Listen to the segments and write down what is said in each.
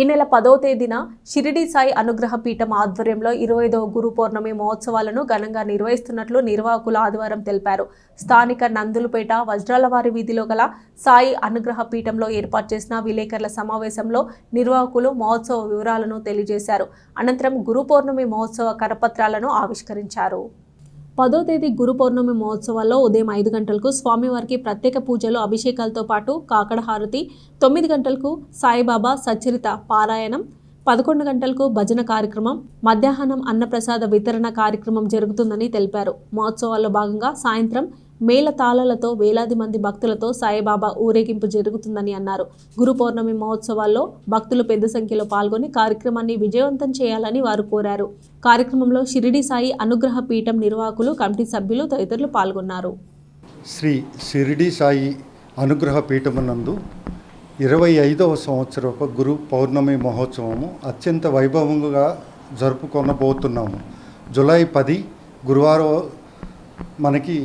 ఈ నెల పదవ తేదీన షిరిడి సాయి అనుగ్రహ పీఠం ఆధ్వర్యంలో ఇరవై ఐదవ గురు పౌర్ణమి మహోత్సవాలను ఘనంగా నిర్వహిస్తున్నట్లు నిర్వాహకులు ఆదివారం తెలిపారు. స్థానిక నందులపేట వజ్రాలవారి వీధిలో గల సాయి అనుగ్రహ పీఠంలో ఏర్పాటు చేసిన విలేకరుల సమావేశంలో నిర్వాహకులు మహోత్సవ వివరాలను తెలియజేశారు. అనంతరం గురు పౌర్ణమి మహోత్సవ కరపత్రాలను ఆవిష్కరించారు. పదో తేదీ గురు పౌర్ణమి మహోత్సవాల్లో ఉదయం ఐదు గంటలకు స్వామివారికి ప్రత్యేక పూజలు అభిషేకాలతో పాటు కాకడ హారతి తొమ్మిది గంటలకు సాయిబాబా సచ్చరిత పారాయణం పదకొండు గంటలకు భజన కార్యక్రమం మధ్యాహ్నం అన్నప్రసాద వితరణ కార్యక్రమం జరుగుతుందని తెలిపారు. మహోత్సవాల్లో భాగంగా సాయంత్రం మేళ తాళాలతో వేలాది మంది భక్తులతో సాయిబాబా ఊరేగింపు జరుగుతుందని అన్నారు. గురు పౌర్ణమి మహోత్సవాల్లో భక్తులు పెద్ద సంఖ్యలో పాల్గొని కార్యక్రమాన్ని విజయవంతం చేయాలని వారు కోరారు. కార్యక్రమంలో షిరిడి సాయి అనుగ్రహ పీఠం నిర్వాహకులు కమిటీ సభ్యులు తదితరులు పాల్గొన్నారు. శ్రీ షిరిడి సాయి అనుగ్రహ పీఠమునందు ఇరవై ఐదవ సంవత్సరపు గురు పౌర్ణమి మహోత్సవము అత్యంత వైభవంగా జరుపుకొనబోతున్నాము. జూలై పది గురువారం మనకి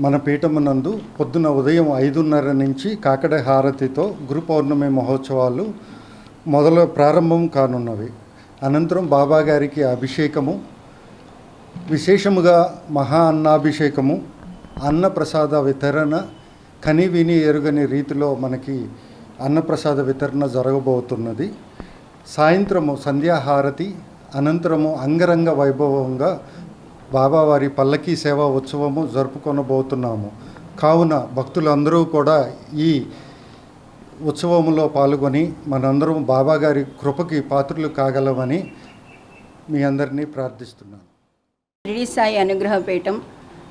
మన పీఠమునందు పొద్దున ఉదయం ఐదున్నర నుంచి కాకడ హారతితో గురు పౌర్ణమి మహోత్సవాలు మొదలు ప్రారంభం కానున్నవి. అనంతరం బాబా గారికి అభిషేకము విశేషముగా మహా అన్నాభిషేకము అన్నప్రసాద వితరణ కని విని ఎరుగని రీతిలో మనకి అన్నప్రసాద వితరణ జరగబోతున్నది. సాయంత్రము సంధ్యాహారతి అనంతరము అంగరంగ వైభవంగా బాబావారి పల్లకీ సేవా ఉత్సవము జరుపుకొనబోతున్నాము. కావున భక్తులందరూ కూడా ఈ ఉత్సవములో పాల్గొని మనందరం బాబాగారి కృపకి పాత్రులు కాగలమని మీ అందరినీ ప్రార్థిస్తున్నాను. షిరిడి సాయి అనుగ్రహపీఠం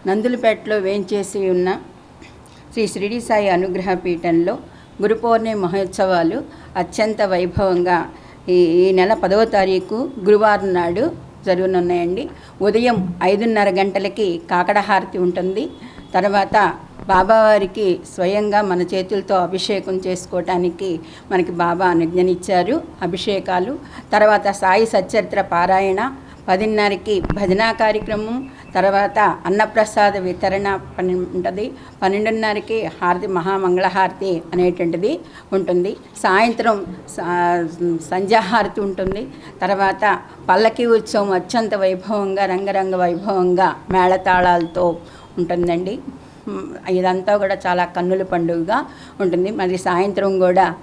నందులపేటలో వేంచేసి ఉన్న శ్రీ షిరిడి సాయి అనుగ్రహపీఠంలో గురు పౌర్ణమి మహోత్సవాలు అత్యంత వైభవంగా ఈ ఈ నెల పదవ తారీఖు గురువారం నాడు జరుగునున్నాయండి ఉదయం ఐదున్నర గంటలకి కాకడహారతి ఉంటుంది. తర్వాత బాబావారికి స్వయంగా మన చేతులతో అభిషేకం చేసుకోవటానికి మనకి బాబా అనుజ్ఞనిచ్చారు అభిషేకాలు. తర్వాత సాయి సచ్చరిత్ర పారాయణ పదిన్నరకి భజనా కార్యక్రమం తర్వాత అన్నప్రసాద వితరణ పని ఉంటుంది. పన్నెండున్నరకి హారతి మహామంగళహారతి అనేటువంటిది ఉంటుంది. సాయంత్రం సా- సంధ్యాహారతి ఉంటుంది. తర్వాత పల్లకి ఉత్సవం అత్యంత వైభవంగా రంగరంగ వైభవంగా మేళతాళాలతో ఉంటుందండి. ఇదంతా కూడా చాలా కన్నుల పండుగగా ఉంటుంది. మరి సాయంత్రం కూడా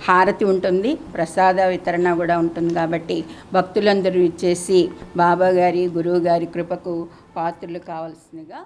హారతి ఉంటుంది ప్రసాద వితరణ కూడా ఉంటుంది కాబట్టి భక్తులందరూ ఇచ్చేసి బాబాగారి గురువుగారి గురువు గారి కృపకు పాత్రలు కావాల్సిందిగా